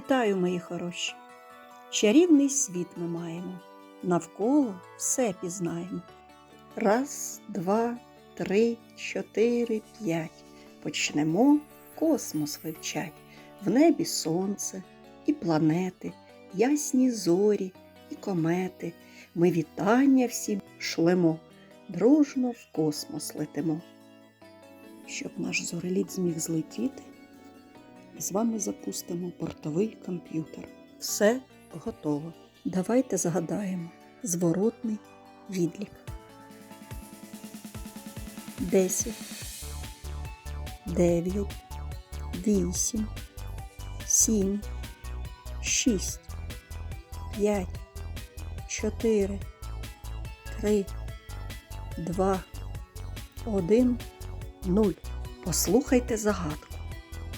Вітаю, мої хороші! Чарівний світ ми маємо, навколо все пізнаємо. Раз, два, три, чотири, п'ять. Почнемо космос вивчать. В небі сонце і планети, ясні зорі і комети. Ми вітання всім шлемо, дружно в космос летимо. Щоб наш зореліт зміг злетіти, з вами запустимо бортовий комп'ютер. Все готово. Давайте згадаємо зворотний відлік. 10, 9, 8, 7, 6, 5, 4, 3, 2, 1, 0. Послухайте загадку.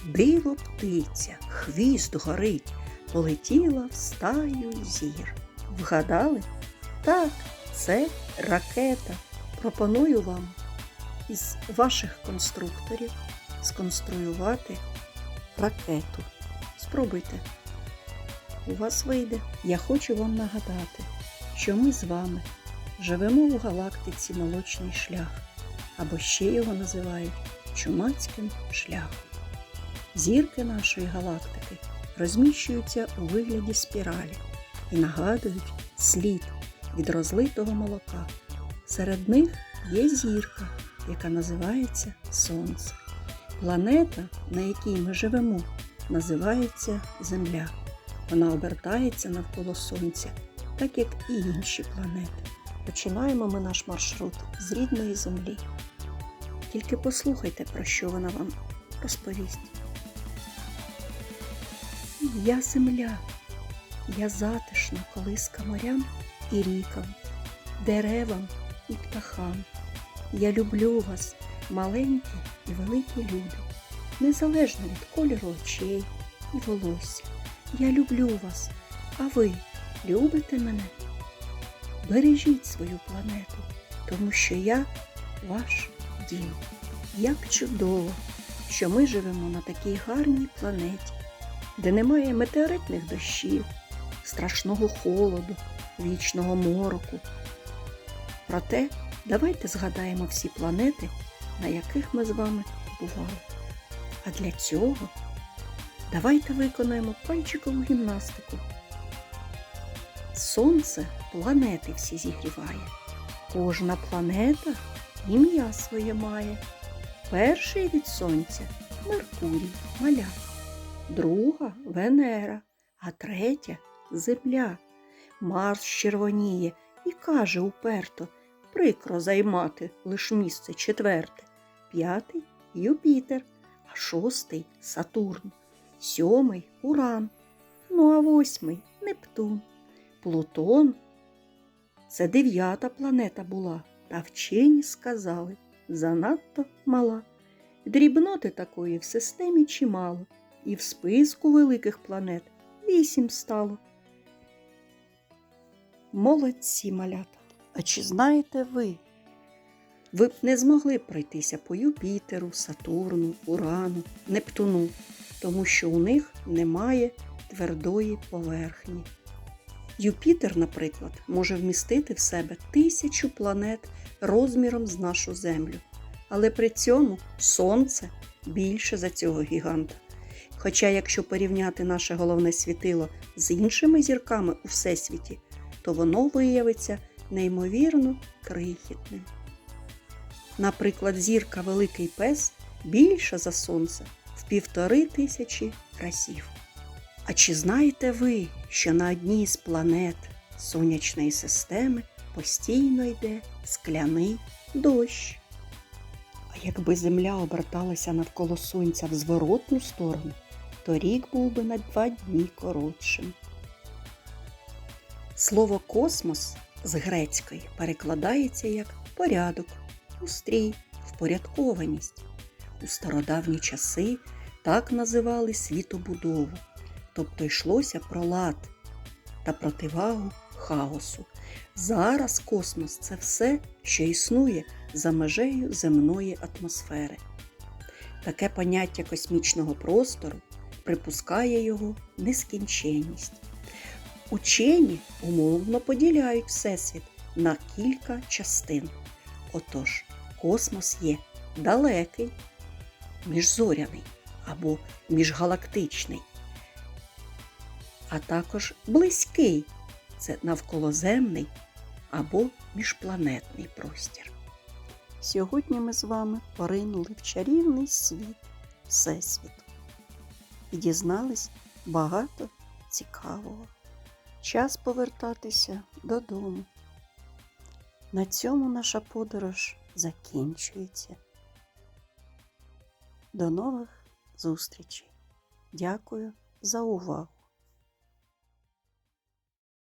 Диво птиця, хвіст горить, полетіла в стаю зір. Вгадали? Так, це ракета. Пропоную вам із ваших конструкторів сконструювати ракету. Спробуйте. У вас вийде. Я хочу вам нагадати, що ми з вами живемо в галактиці Молочний шлях, або ще його називають Чумацьким шляхом. Зірки нашої галактики розміщуються у вигляді спіралі і нагадують слід від розлитого молока. Серед них є зірка, яка називається Сонце. Планета, на якій ми живемо, називається Земля. Вона обертається навколо Сонця, так як і інші планети. Починаємо ми наш маршрут з рідної Землі. Тільки послухайте, про що вона вам розповість. Я земля, я затишна колиска морям і рікам, деревам і птахам. Я люблю вас, маленькі і великі люди, незалежно від кольору очей і волосся. Я люблю вас, а ви любите мене? Бережіть свою планету, тому що я ваш дім. Як чудово, що ми живемо на такій гарній планеті де немає метеоритних дощів, страшного холоду, вічного мороку. Проте давайте згадаємо всі планети, на яких ми з вами бували. А для цього давайте виконаємо пальчикову гімнастику. Сонце планети всі зігріває. Кожна планета ім'я своє має. Перший від сонця Меркурій, маля друга Венера, а третя Земля. Марс червоніє і каже уперто прикро займати лиш місце четверте, п'ятий Юпітер, а шостий Сатурн, сьомий Уран, ну а восьмий Нептун. Плутон це дев'ята планета була, та вчені сказали занадто мала. Дрібноти такої в системі чимало і в списку великих планет вісім стало. Молодці малята. А чи знаєте ви? Ви б не змогли пройтися по Юпітеру, Сатурну, Урану, Нептуну, тому що у них немає твердої поверхні. Юпітер, наприклад, може вмістити в себе тисячу планет розміром з нашу Землю, але при цьому Сонце більше за цього гіганта. Хоча, якщо порівняти наше головне світило з іншими зірками у Всесвіті, то воно виявиться неймовірно крихітним. Наприклад, зірка Великий Пес більша за Сонце в півтори тисячі разів. А чи знаєте ви, що на одній з планет сонячної системи постійно йде скляний дощ? А якби Земля оберталася навколо Сонця в зворотну сторону, то рік був би на два дні коротшим. Слово космос з грецької перекладається як порядок, устрій, впорядкованість. У стародавні часи так називали світобудову, тобто йшлося про лад та противагу хаосу. Зараз космос це все, що існує за межею земної атмосфери. Таке поняття космічного простору припускає його нескінченність. Учені умовно поділяють Всесвіт на кілька частин. Отож, космос є далекий, міжзоряний або міжгалактичний, а також близький це навколоземний або міжпланетний простір. Сьогодні ми з вами поринули в чарівний світ Всесвіту і дізнались багато цікавого. Час повертатися додому. На цьому наша подорож закінчується. До нових зустрічей. Дякую за увагу!